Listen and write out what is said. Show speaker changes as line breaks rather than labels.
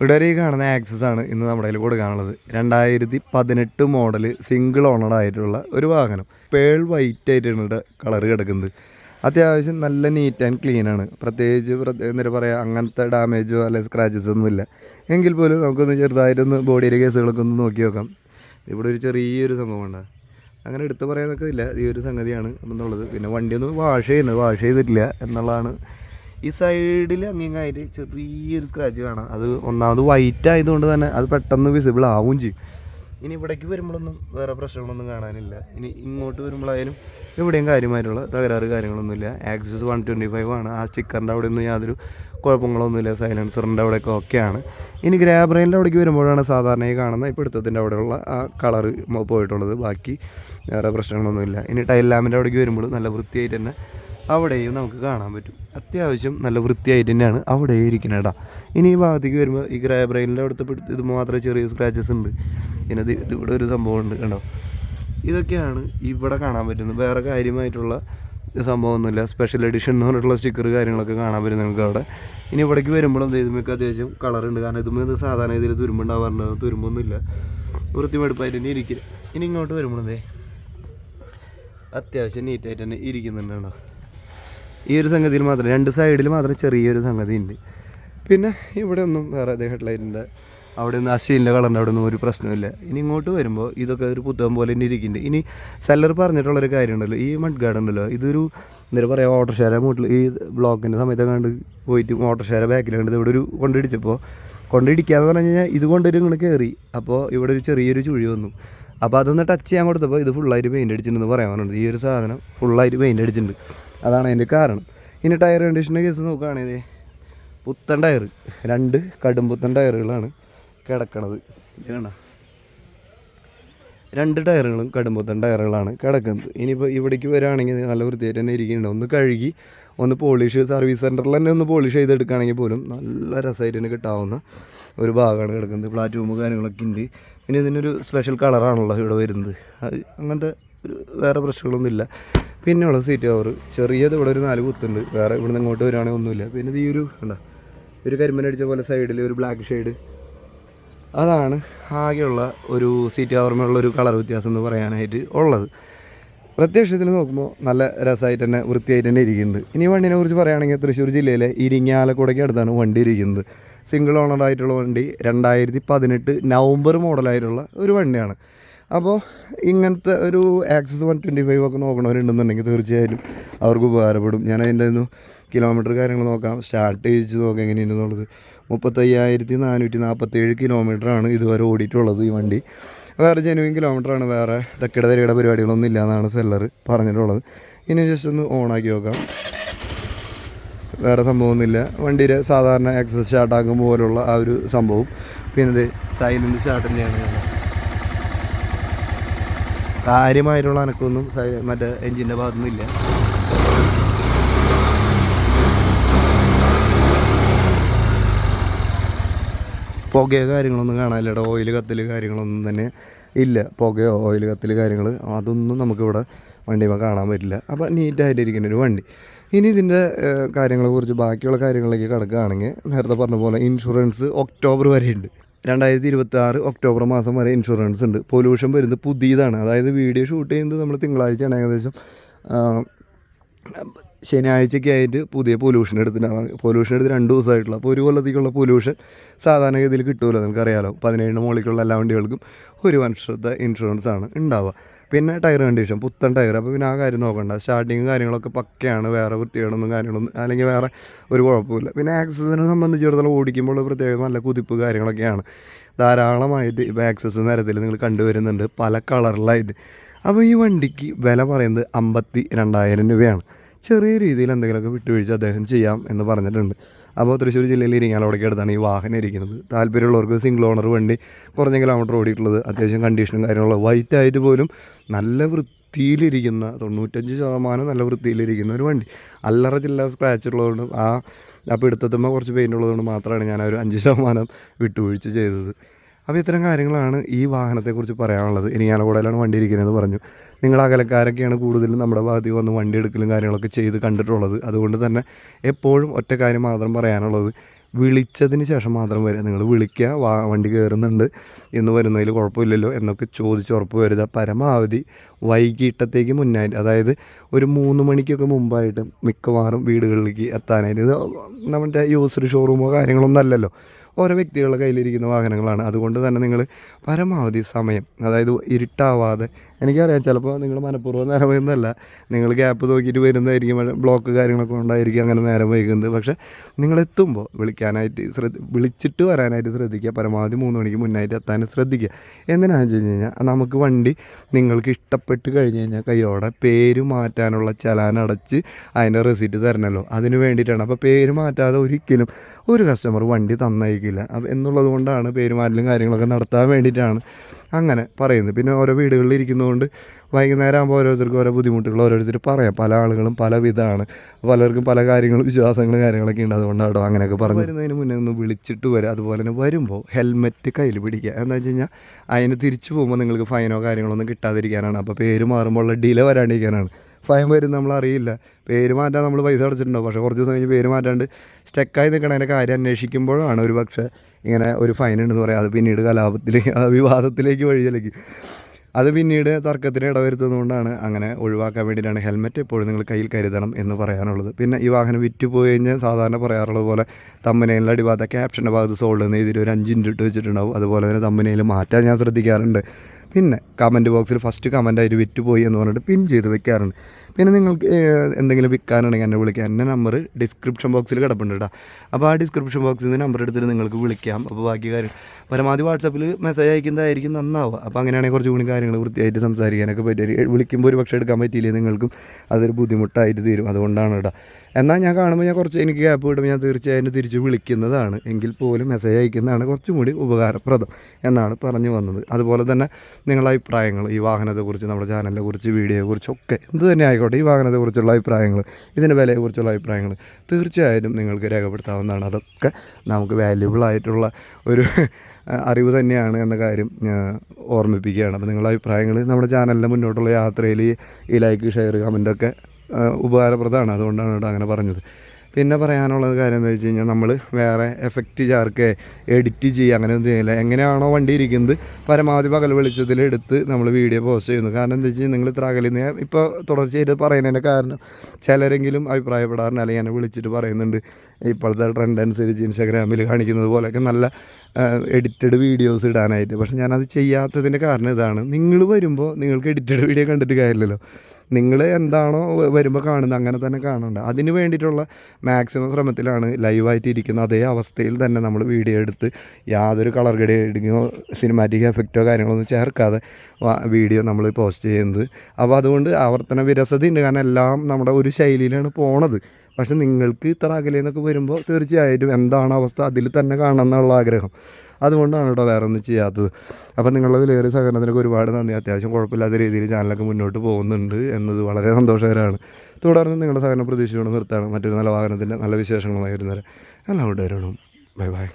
ഇവിടെ കാണുന്ന ആക്സസ് ആണ് ഇന്ന് നമ്മുടെ കയ്യിൽ കൊടുക്കാനുള്ളത്. രണ്ടായിരത്തി പതിനെട്ട് മോഡൽ സിംഗിൾ ഓണർ ആയിട്ടുള്ള ഒരു വാഹനം. പേൾ വൈറ്റ് ആയിട്ടാണ് ഇവിടെ കളർ കിടക്കുന്നത്. അത്യാവശ്യം നല്ല നീറ്റ് ആൻഡ് ക്ലീൻ ആണ്. പ്രത്യേകിച്ച് പ്രത്യേക എന്താ പറയുക അങ്ങനത്തെ ഡാമേജോ അല്ലെങ്കിൽ സ്ക്രാച്ചസ് ഒന്നും ഇല്ല. എങ്കിൽ പോലും നമുക്കൊന്ന് ചെറുതായിട്ടൊന്ന് ബോഡിയിലെ കേസുകളൊക്കെ ഒന്ന് നോക്കി നോക്കാം. ഇവിടെ ഒരു ചെറിയൊരു സംഭവം ഉണ്ടാകും അങ്ങനെ എടുത്ത് പറയാനൊക്കെ ഇല്ല ഈ ഒരു സംഗതിയാണ് എന്നുള്ളത്. പിന്നെ വണ്ടി ഒന്ന് വാഷ് ചെയ്യുന്നത് വാഷ് ചെയ്തിട്ടില്ല എന്നുള്ളതാണ് ഈ സൈഡിൽ അങ്ങിങ്ങായിട്ട് ചെറിയൊരു സ്ക്രാച്ച് കാണാം അത് ഒന്നാമത് വൈറ്റ് ആയതുകൊണ്ട് തന്നെ അത് പെട്ടെന്ന് വിസിബിൾ ആവും ചെയ്യും. ഇനി ഇവിടേക്ക് വരുമ്പോഴൊന്നും വേറെ പ്രശ്നങ്ങളൊന്നും കാണാനില്ല. ഇനി ഇങ്ങോട്ട് വരുമ്പോഴായാലും എവിടെയും കാര്യമായിട്ടുള്ള തകരാറ് കാര്യങ്ങളൊന്നുമില്ല. ആക്സസ് വൺ ട്വന്റി ഫൈവ് ആണ്. ആ സ്റ്റിക്കറിന്റെ അവിടെ ഒന്നും യാതൊരു കുഴപ്പങ്ങളൊന്നുമില്ല. സൈലൻസറിന്റെ അവിടെയൊക്കെ ഓക്കെയാണ് ഇനി ഗ്രാബ്രെയിന്റെ അവിടേക്ക് വരുമ്പോഴാണ് സാധാരണയായി ഈ കാണുന്ന ഇപ്പോൾ എടുത്തതിന്റെ അവിടെയുള്ള ആ കളറ് പോയിട്ടുള്ളത്. ബാക്കി വേറെ പ്രശ്നങ്ങളൊന്നുമില്ല. ഇനി ടൈൽ ലാമ്പിന്റെ അവിടേക്ക് വരുമ്പോൾ നല്ല വൃത്തിയായിട്ട് തന്നെ അവിടെയും നമുക്ക് കാണാൻ പറ്റും. അത്യാവശ്യം നല്ല വൃത്തിയായിട്ട് തന്നെയാണ് അവിടെ ഇരിക്കുന്നത് ഇനി ഈ ഭാഗത്തേക്ക് വരുമ്പോൾ ഈ ഗ്രേ ബ്രെയിനിന്റെ അവിടുത്തെ ഇത് മാത്രമേ ചെറിയ സ്ക്രാച്ചസ് ഉണ്ട്. പിന്നെ ഇത് ഇവിടെ ഒരു സംഭവം ഉണ്ട് കണ്ടോ? ഇതൊക്കെയാണ് ഇവിടെ കാണാൻ പറ്റുന്നത്. വേറെ കാര്യമായിട്ടുള്ള സംഭവമൊന്നുമില്ല. സ്പെഷ്യൽ എഡിഷൻ എന്ന് പറഞ്ഞിട്ടുള്ള സ്റ്റിക്കർ കാര്യങ്ങളൊക്കെ കാണാൻ പറ്റും നിങ്ങൾക്ക് അവിടെ. ഇനി ഇവിടേക്ക് വരുമ്പോഴും ഇതുമൊക്കെ അത്യാവശ്യം കളറുണ്ട് കാരണം ഇതുമേ ഇത് സാധാരണ ഇതിൽ തുരുമ്പുണ്ടാവാറുണ്ട്. തുരുമ്പൊന്നുമില്ല. വൃത്തിമെടുപ്പായിട്ട് തന്നെ ഇരിക്കുക ഇനി ഇങ്ങോട്ട് വരുമ്പോഴേ അത്യാവശ്യം നീറ്റായിട്ട് തന്നെ ഇരിക്കുന്നുണ്ട് ഈ ഒരു സംഗതിയിൽ മാത്രം രണ്ട് സൈഡിൽ മാത്രം ചെറിയൊരു സംഗതി ഉണ്ട് പിന്നെ ഇവിടെ ഒന്നും വേറെ ഹെഡ്ലൈറ്റിന്റെ അവിടെ നിന്ന് ആ സ്റ്റീലിന്റെ കളറിന്റെ അവിടെ ഒന്നും ഒരു പ്രശ്നമില്ല ഇനി ഇങ്ങോട്ട് വരുമ്പോൾ ഇതൊക്കെ ഒരു പുത്തകം പോലെ തന്നെ ഇരിക്കുന്നുണ്ട്. ഇനി സെല്ലർ പറഞ്ഞിട്ടുള്ളൊരു കാര്യമുണ്ടല്ലോ ഈ മഡ് ഗാർഡ് ഉണ്ടല്ലോ ഇതൊരു എന്താ പറയുക ഓട്ടോഷാര മൂട്ടിൽ ഈ ബ്ലോക്കിന്റെ സമയത്ത് കണ്ട് പോയിട്ട് ഓട്ടോഷാര ബാക്കിൽ കണ്ടത് ഇവിടെ ഒരു കൊണ്ടിടിച്ചപ്പോൾ കൊണ്ടിടിക്കാന്ന് പറഞ്ഞു കഴിഞ്ഞാൽ ഇത് കൊണ്ടൊരു ഇങ്ങനെ കയറി അപ്പോൾ ഇവിടെ ഒരു ചെറിയൊരു ചുഴി വന്നു. അപ്പോൾ അതൊന്ന് ടച്ച് ചെയ്യാൻ കൊടുത്തപ്പോൾ ഇത് ഫുള്ളായിട്ട് പെയിന്റ് അടിച്ചിട്ടുണ്ടെന്ന് പറയാനുണ്ട് ഈ ഒരു സാധനം ഫുള്ളായിട്ട് പെയിന്റ് അടിച്ചിട്ടുണ്ട്. അതാണ് അതിന്റെ കാരണം. ഇനി ടയർ കണ്ടീഷന്റെ കേസ് നോക്കുകയാണെങ്കിൽ പുത്തൻ ടയർ രണ്ട് കടും പുത്തൻ ടയറുകളാണ് കിടക്കണത്. രണ്ട് ടയറുകളും കടുംപുത്തൻ ടയറുകളാണ് കിടക്കുന്നത്. ഇനിയിപ്പോൾ ഇവിടേക്ക് വരികയാണെങ്കിൽ നല്ല വൃത്തിയായിട്ട് തന്നെ ഇരിക്കുന്നുണ്ട്. ഒന്ന് കഴുകി ഒന്ന് പോളിഷ് സർവീസ് സെന്ററിൽ തന്നെ ഒന്ന് പോളിഷ് ചെയ്തെടുക്കുകയാണെങ്കിൽ പോലും നല്ല രസമായിട്ട് തന്നെ കിട്ടാവുന്ന ഒരു ഭാഗമാണ് കിടക്കുന്നത്. പ്ലാറ്റ്ഫോം കാര്യങ്ങളൊക്കെ ഉണ്ട്. പിന്നെ ഇതിനൊരു സ്പെഷ്യൽ കളറാണല്ലോ ഇവിടെ വരുന്നത്. അത് അങ്ങനത്തെ ഒരു വേറെ പ്രശ്നങ്ങളൊന്നുമില്ല. പിന്നെയുള്ള സീറ്റ് കവർ ചെറിയത് ഇവിടെ ഒരു നാല് കുത്തുണ്ട്. വേറെ ഇവിടെ നിന്ന് ഇങ്ങോട്ട് വരികയാണെങ്കിൽ ഒന്നുമില്ല. പിന്നെ ഈ ഒരു എന്താ ഒരു കരിമ്പനടിച്ച പോലെ സൈഡിൽ ഒരു ബ്ലാക്ക് ഷെയ്ഡ് അതാണ് ആകെയുള്ള ഒരു സീറ്റ് കവറുമുള്ള ഒരു കളർ വ്യത്യാസം എന്ന് പറയാനായിട്ട് ഉള്ളത്. പ്രത്യക്ഷത്തിൽ നോക്കുമ്പോൾ നല്ല രസമായിട്ട് തന്നെ വൃത്തിയായിട്ട് തന്നെ ഇരിക്കുന്നത് ഇനി വണ്ടിനെ കുറിച്ച് പറയുകയാണെങ്കിൽ തൃശ്ശൂർ ജില്ലയിലെ ഇരിങ്ങാലക്കുടയ്ക്ക് അടുത്താണ് വണ്ടി ഇരിക്കുന്നത്. സിംഗിൾ ഓണർ ആയിട്ടുള്ള വണ്ടി രണ്ടായിരത്തി പതിനെട്ട് നവംബർ മോഡലായിട്ടുള്ള ഒരു വണ്ടിയാണ്. അപ്പോൾ ഇങ്ങനത്തെ ഒരു ആക്സസ് വൺ ട്വന്റി ഫൈവ് ഒക്കെ നോക്കണവരുണ്ടെന്നുണ്ടെങ്കിൽ തീർച്ചയായും അവർക്ക് ഉപകാരപ്പെടും. ഞാൻ അതിന്റെ ഒന്ന് കിലോമീറ്റർ കാര്യങ്ങൾ നോക്കാം. സ്റ്റാർട്ട് ചെയ്ത് നോക്കാം എങ്ങനെയുണ്ടെന്നുള്ളത് മുപ്പത്തയ്യായിരത്തി നാനൂറ്റി നാൽപ്പത്തേഴ് കിലോമീറ്ററാണ് ഇതുവരെ ഓടിയിട്ടുള്ളത് ഈ വണ്ടി. വേറെ ജെനുവിൻ കിലോമീറ്ററാണ് വേറെ തെക്കട തരയുടെ പരിപാടികളൊന്നും ഇല്ല എന്നാണ് സെല്ലർ പറഞ്ഞിട്ടുള്ളത്. ഇനി ജസ്റ്റ് ഒന്ന് ഓണാക്കി നോക്കാം. വേറെ സംഭവമൊന്നുമില്ല. വണ്ടിയുടെ സാധാരണ എക്സസ് സ്റ്റാർട്ടാക്കും പോലുള്ള ആ ഒരു സംഭവം. പിന്നെ സൈലന്റ് സ്റ്റാർട്ട് തന്നെയാണ്. കാര്യമായിട്ടുള്ള അനക്കൊന്നും മറ്റേ എൻജിന്റെ ഭാഗത്തുനിന്നില്ല പുകയോ കാര്യങ്ങളൊന്നും കാണാനില്ല ഓയിൽ കത്തിൽ കാര്യങ്ങളൊന്നും തന്നെ ഇല്ല. പുകയോ ഓയിൽ കത്തിൽ കാര്യങ്ങൾ അതൊന്നും നമുക്കിവിടെ വണ്ടിയുമ്പോൾ കാണാൻ പറ്റില്ല. അപ്പോൾ നീറ്റായിട്ടിരിക്കുന്ന ഒരു വണ്ടി. ഇനി ഇതിന്റെ കാര്യങ്ങളെക്കുറിച്ച് ബാക്കിയുള്ള കാര്യങ്ങളിലേക്ക് കിടക്കുകയാണെങ്കിൽ നേരത്തെ പറഞ്ഞ പോലെ ഇൻഷുറൻസ് ഒക്ടോബർ വരെ ഉണ്ട് രണ്ടായിരത്തി ഇരുപത്തി ആറ് ഒക്ടോബർ മാസം വരെ ഇൻഷുറൻസ് ഉണ്ട്. പൊല്യൂഷൻ വരുന്നത് പുതിയതാണ്. അതായത് വീഡിയോ ഷൂട്ട് ചെയ്യുന്നത് നമ്മൾ തിങ്കളാഴ്ചയാണ് ഏകദേശം. ശനിയാഴ്ചയ്ക്ക് ആയിട്ട് പുതിയ പൊല്യൂഷൻ എടുത്തിട്ടുണ്ടാകും പൊല്യൂഷൻ എടുത്ത് രണ്ട് ദിവസമായിട്ടുള്ള. അപ്പോൾ ഒരു കൊല്ലത്തേക്കുള്ള പൊല്യൂഷൻ സാധാരണഗതിയിൽ കിട്ടുമല്ലോ നമുക്കറിയാമല്ലോ പതിനേഴിന് മുകളിലുള്ള എല്ലാ വണ്ടികൾക്കും ഒരു വർഷത്തെ ഇൻഷുറൻസ് ആണ് ഉണ്ടാവുക. പിന്നെ ടയർ കണ്ടീഷൻ പുത്തൻ ടയർ അപ്പോൾ പിന്നെ ആ കാര്യം നോക്കണ്ട. സ്റ്റാർട്ടിങ് കാര്യങ്ങളൊക്കെ പക്കയാണ്. വേറെ വൃത്തികേടൊന്നും കാര്യങ്ങളൊന്നും അല്ലെങ്കിൽ വേറെ ഒരു കുഴപ്പമില്ല പിന്നെ ആക്സസിനെ സംബന്ധിച്ചിടത്തോളം ഓടിക്കുമ്പോൾ പ്രത്യേകം നല്ല കുതിപ്പ് കാര്യങ്ങളൊക്കെയാണ്. ധാരാളമായിട്ട് ഇപ്പോൾ ആക്സസ് നിരത്തിൽ നിങ്ങൾ കണ്ടുവരുന്നുണ്ട്. പല കളറിലായിട്ട് അപ്പോൾ ഈ വണ്ടിക്ക് വില പറയുന്നത് അമ്പത്തി രണ്ടായിരം രൂപയാണ്. ചെറിയ രീതിയിൽ എന്തെങ്കിലുമൊക്കെ വിട്ടുവീഴ്ച അദ്ദേഹം ചെയ്യാം എന്ന് പറഞ്ഞിട്ടുണ്ട്. അപ്പോൾ തൃശ്ശൂർ ജില്ലയിൽ ഇരിങ്ങാലോടൊക്കെ അടുത്താണ് ഈ വാഹനം ഇരിക്കുന്നത്. താല്പര്യമുള്ളവർക്ക് സിംഗിൾ ഓണർ വണ്ടി കുറഞ്ഞ കിലോമീറ്റർ ഓടിയിട്ടുള്ളത് അത്യാവശ്യം കണ്ടീഷനും കാര്യങ്ങളുള്ള വൈറ്റ് ആയിട്ട് പോലും നല്ല വൃത്തിയിലിരിക്കുന്ന തൊണ്ണൂറ്റഞ്ച് ശതമാനം നല്ല വൃത്തിയിലിരിക്കുന്ന ഒരു വണ്ടി. അല്ലറ ചില്ല സ്ക്രാച്ച് ഉള്ളതുകൊണ്ട് ആ അപ്പോൾ എടുത്തത്തുമ്പോൾ കുറച്ച് പെയിന്റ് ഉള്ളതുകൊണ്ട് മാത്രമാണ് ഞാൻ ഒരു അഞ്ച് ശതമാനം വിട്ടുവീഴ്ച ചെയ്തത്. അപ്പോൾ ഇത്തരം കാര്യങ്ങളാണ് ഈ വാഹനത്തെക്കുറിച്ച് പറയാനുള്ളത്. ഇനി ഞാനകൂടെയാണ് വണ്ടി ഇരിക്കുന്നത് പറഞ്ഞു. നിങ്ങൾ അകലക്കാരൊക്കെയാണ് കൂടുതലും നമ്മുടെ ഭാഗത്തേക്ക് വന്ന് വണ്ടി എടുക്കലും കാര്യങ്ങളൊക്കെ ചെയ്ത് കണ്ടിട്ടുള്ളത്. അതുകൊണ്ട് തന്നെ എപ്പോഴും ഒറ്റ കാര്യം മാത്രം പറയാനുള്ളത്. വിളിച്ചതിന് ശേഷം മാത്രം വരിക നിങ്ങൾ വിളിക്കുക വാ വണ്ടി കയറുന്നുണ്ട് ഇന്ന് വരുന്നതിൽ കുഴപ്പമില്ലല്ലോ എന്നൊക്കെ ചോദിച്ച് ഉറപ്പ് വരുക. പരമാവധി വൈകിട്ടത്തേക്ക് മുന്നായിട്ട് അതായത് ഒരു മൂന്ന് മണിക്കൊക്കെ മുമ്പായിട്ട് മിക്കവാറും വീടുകളിലേക്ക് എത്താനായിട്ട്. ഇത് നമ്മുടെ യൂസർ ഷോറൂമോ കാര്യങ്ങളൊന്നും അല്ലല്ലോ. ഓരോ വ്യക്തികളുടെ കയ്യിലിരിക്കുന്ന വാഹനങ്ങളാണ്. അതുകൊണ്ട് തന്നെ നിങ്ങൾ പരമാവധി സമയം അതായത് ഇരുട്ടാവാതെ എനിക്കറിയാം ചിലപ്പോൾ നിങ്ങൾ മനഃപൂർവം നേരം വൈകുന്നതല്ല നിങ്ങൾ ഗ്യാപ്പ് നോക്കിയിട്ട് വരുന്നതായിരിക്കും ബ്ലോക്ക് കാര്യങ്ങളൊക്കെ ഉണ്ടായിരിക്കും അങ്ങനെ നേരം വൈകുന്നത്. പക്ഷേ നിങ്ങളെത്തുമ്പോൾ വിളിക്കാനായിട്ട് ശ്രദ്ധ വിളിച്ചിട്ട് വരാനായിട്ട് ശ്രദ്ധിക്കുക പരമാവധി മൂന്ന് മണിക്ക് മുന്നായിട്ട് എത്താൻ ശ്രദ്ധിക്കുക. എന്തിനാണെന്ന് വെച്ച് കഴിഞ്ഞ് കഴിഞ്ഞാൽ നമുക്ക് വണ്ടി നിങ്ങൾക്ക് ഇഷ്ടപ്പെട്ട് കഴിഞ്ഞ് കഴിഞ്ഞാൽ കയ്യോടെ പേര് മാറ്റാനുള്ള ചലാൻ അടച്ച് അതിന്റെ റെസിറ്റ് തരണമല്ലോ അതിന് വേണ്ടിയിട്ടാണ്. അപ്പോൾ പേര് മാറ്റാതെ ഒരിക്കലും ഒരു കസ്റ്റമർ വണ്ടി തന്നയക്കില്ല അത് എന്നുള്ളത് കൊണ്ടാണ് പേരുമാറ്റലും കാര്യങ്ങളൊക്കെ നടത്താൻ വേണ്ടിയിട്ടാണ് അങ്ങനെ പറയുന്നത്. പിന്നെ ഓരോ വീടുകളിൽ ഇരിക്കുന്നതുകൊണ്ട് വൈകുന്നേരം ആകുമ്പോൾ ഓരോരുത്തർക്കും ഓരോ ബുദ്ധിമുട്ടുകൾ ഓരോരുത്തർ പറയാം. പല ആളുകളും പല വിധമാണ്. പലർക്കും പല കാര്യങ്ങളും വിശ്വാസങ്ങളും കാര്യങ്ങളൊക്കെ ഉണ്ട്. അതുകൊണ്ടാണോ അങ്ങനെയൊക്കെ പറഞ്ഞു വരുന്നതിന് മുന്നേ ഒന്ന് വിളിച്ചിട്ട് വരിക അതുപോലെ തന്നെ വരുമ്പോൾ ഹെൽമെറ്റ് കയ്യിൽ പിടിക്കുക. എന്താ വെച്ച് കഴിഞ്ഞാൽ അതിന് തിരിച്ചു പോകുമ്പോൾ നിങ്ങൾക്ക് ഫൈനോ കാര്യങ്ങളോ ഒന്നും കിട്ടാതിരിക്കാനാണ്. അപ്പോൾ പേര് മാറുമ്പോൾ ഉള്ള ഡിലേ വരാണ്ടിരിക്കാനാണ്. ഫൈൻ വരും നമ്മൾ അറിയില്ല പേര് മാറ്റാൻ നമ്മൾ പൈസ അടച്ചിട്ടുണ്ടാവും. പക്ഷേ കുറച്ച് ദിവസം കഴിഞ്ഞ് പേര് മാറ്റാണ്ട് സ്റ്റക്കായി നിൽക്കണതിന്റെ കാര്യം അന്വേഷിക്കുമ്പോഴാണ് ഒരു പക്ഷേ ഇങ്ങനെ ഒരു ഫൈൻ ഉണ്ടെന്ന് പറയാം. അത് പിന്നീട് കലാപത്തിലേക്ക് വിവാദത്തിലേക്ക് വഴിയിലേക്ക് അത് പിന്നീട് തർക്കത്തിന് ഇടവരുത്തുന്നതുകൊണ്ടാണ് അങ്ങനെ ഒഴിവാക്കാൻ വേണ്ടിയിട്ടാണ് ഹെൽമെറ്റ് എപ്പോഴും നിങ്ങൾ കയ്യിൽ കരുതണം എന്ന് പറയാനുള്ളത്. പിന്നെ ഈ വാഹനം വിറ്റ് പോയി കഴിഞ്ഞാൽ സാധാരണ പറയാറുള്ളത് പോലെ തമ്മനയിലെ അടിഭാഗത്തെ ക്യാപ്ഷന്റെ ഭാഗത്ത് സോൾഡ് എന്ന് ഇതിൽ ഒരു അഞ്ച് ഇന്റ് ഇട്ട് വെച്ചിട്ടുണ്ടാവും. അതുപോലെ തന്നെ തമ്മനയിൽ മാറ്റാൻ ഞാൻ ശ്രദ്ധിക്കാറുണ്ട്. പിന്നെ കമന്റ് ബോക്സിൽ ഫസ്റ്റ് കമന്റ് അതിൽ വിറ്റ് പോയി എന്ന് പറഞ്ഞിട്ട് പിൻ ചെയ്ത് വെക്കാറുണ്ട്. പിന്നെ നിങ്ങൾക്ക് എന്തെങ്കിലും വിൽക്കാനുണ്ടെങ്കിൽ എന്നെ വിളിക്കാം. എന്റെ നമ്പർ ഡിസ്ക്രിപ്ഷൻ ബോക്സിൽ കിടപ്പുണ്ട് കേട്ടോ അപ്പോൾ ആ ഡിസ്ക്രിപ്ഷൻ ബോക്സിൽ നിന്ന് നമ്പർ എടുത്തിട്ട് നിങ്ങൾക്ക് വിളിക്കാം. അപ്പോൾ ബാക്കി കാര്യം പരമാവധി വാട്സാപ്പിൽ മെസ്സേജ് അയക്കുന്നതായിരിക്കും നന്നാവുക. അപ്പോൾ അങ്ങനെയാണെങ്കിൽ കുറച്ചും കൂടി കാര്യങ്ങൾ വൃത്തിയായിട്ട് സംസാരിക്കാനൊക്കെ പറ്റും വിളിക്കുമ്പോൾ ഒരു പക്ഷേ എടുക്കാൻ പറ്റിയില്ലേ നിങ്ങൾക്കും? അതൊരു ബുദ്ധിമുട്ടായിട്ട് തീരും. അതുകൊണ്ടാണ് കേട്ടോ എന്നാൽ ഞാൻ കാണുമ്പോൾ ഞാൻ കുറച്ച് എനിക്ക് ഗ്യാപ്പ് കിട്ടുമ്പോൾ ഞാൻ തീർച്ചയായും തിരിച്ച് വിളിക്കുന്നതാണ്. എങ്കിൽ പോലും മെസ്സേജ് അയക്കുന്നതാണ് കുറച്ചും കൂടി ഉപകാരപ്രദം എന്നാണ് പറഞ്ഞു വന്നത്. അതുപോലെ തന്നെ നിങ്ങളുടെ അഭിപ്രായങ്ങൾ ഈ വാഹനത്തെക്കുറിച്ച് നമ്മുടെ ചാനലിനെ കുറിച്ച് വീഡിയോയെക്കുറിച്ചൊക്കെ എന്ത് തന്നെ ആയിക്കോട്ടെ ഈ വാഹനത്തെക്കുറിച്ചുള്ള അഭിപ്രായങ്ങൾ ഇതിന്റെ വിലയെക്കുറിച്ചുള്ള അഭിപ്രായങ്ങൾ തീർച്ചയായും നിങ്ങൾക്ക് രേഖപ്പെടുത്താവുന്നതാണ്. അതൊക്കെ നമുക്ക് വാല്യുബിൾ ആയിട്ടുള്ള ഒരു അറിവ് തന്നെയാണ് എന്ന കാര്യം ഓർമ്മിപ്പിക്കുകയാണ്. അപ്പോൾ നിങ്ങളുടെ അഭിപ്രായങ്ങൾ നമ്മുടെ ചാനലിന്റെ മുന്നോട്ടുള്ള യാത്രയിൽ ഈ ലൈക്ക് ഷെയർ കമന്റൊക്കെ ഉപകാരപ്രദമാണ്. അതുകൊണ്ടാണ് കേട്ടോ അങ്ങനെ പറഞ്ഞത്. പിന്നെ പറയാനുള്ളത് കാര്യം എന്താ വെച്ച് കഴിഞ്ഞാൽ നമ്മൾ വേറെ എഫക്റ്റ് ചേർക്കുക എഡിറ്റ് ചെയ്യുക അങ്ങനെ ഒന്നും ചെയ്യില്ല എങ്ങനെയാണോ വണ്ടി ഇരിക്കുന്നത് പരമാവധി പകൽ വെളിച്ചത്തിൽ എടുത്ത് നമ്മൾ വീഡിയോ പോസ്റ്റ് ചെയ്യുന്നു. കാരണം എന്താ വെച്ചാൽ നിങ്ങൾ ഇത്ര അകലിൽ നിന്ന് ഇപ്പോൾ തുടർച്ചയായിട്ട് പറയുന്നതിന്റെ കാരണം ചിലരെങ്കിലും അഭിപ്രായപ്പെടാറുണ്ട് അല്ലെങ്കിൽ എന്നെ വിളിച്ചിട്ട് പറയുന്നുണ്ട്. ഇപ്പോഴത്തെ ട്രെൻഡ് അനുസരിച്ച് ഇൻസ്റ്റാഗ്രാമിൽ കാണിക്കുന്നത് പോലെയൊക്കെ നല്ല എഡിറ്റഡ് വീഡിയോസ് ഇടാനായിട്ട്. പക്ഷെ ഞാനത് ചെയ്യാത്തതിന്റെ കാരണം ഇതാണ്. നിങ്ങൾ വരുമ്പോൾ നിങ്ങൾക്ക് എഡിറ്റഡ് വീഡിയോ കണ്ടിട്ട് കാര്യമില്ലല്ലോ. നിങ്ങൾ എന്താണോ വരുമ്പോൾ കാണുന്നത് അങ്ങനെ തന്നെ കാണണ്ട. അതിന് വേണ്ടിയിട്ടുള്ള മാക്സിമം ശ്രമത്തിലാണ് ലൈവായിട്ട് ഇരിക്കുന്ന അതേ അവസ്ഥയിൽ തന്നെ നമ്മൾ വീഡിയോ എടുത്ത് യാതൊരു കളർ ഗ്രേഡിങ്ങോ സിനിമാറ്റിക് എഫക്റ്റോ കാര്യങ്ങളൊന്നും ചേർക്കാതെ വീഡിയോ നമ്മൾ പോസ്റ്റ് ചെയ്യുന്നത്. അപ്പോൾ അതുകൊണ്ട് ആവർത്തന വിരസതയുണ്ട് കാരണം എല്ലാം നമ്മുടെ ഒരു ശൈലിയിലാണ് പോണത്. പക്ഷെ നിങ്ങൾക്ക് ഇത്ര അകലേന്നൊക്കെ വരുമ്പോൾ തീർച്ചയായിട്ടും എന്താണ് അവസ്ഥ അതിൽ തന്നെ കാണണം എന്നുള്ള ആഗ്രഹം. അതുകൊണ്ടാണ് കേട്ടോ വേറെ ഒന്നും ചെയ്യാത്തത്. അപ്പോൾ നിങ്ങളുടെ വിലയേറിയ സഹകരണത്തിനൊക്കെ ഒരുപാട് നന്ദി. അത്യാവശ്യം കുഴപ്പമില്ലാത്ത രീതിയിൽ ചാനലൊക്കെ മുന്നോട്ട് പോകുന്നുണ്ട് എന്നത് വളരെ സന്തോഷകരമാണ്. തുടർന്ന് നിങ്ങളുടെ സഹകരണം പ്രതീക്ഷിച്ചുകൊണ്ട് നിർത്താണ് മറ്റൊരു നല്ല വാഹനത്തിന്റെ നല്ല വിശേഷങ്ങളുമായി വരുന്നവരെ എല്ലാം കൊണ്ടുവരണം ബൈ ബൈ.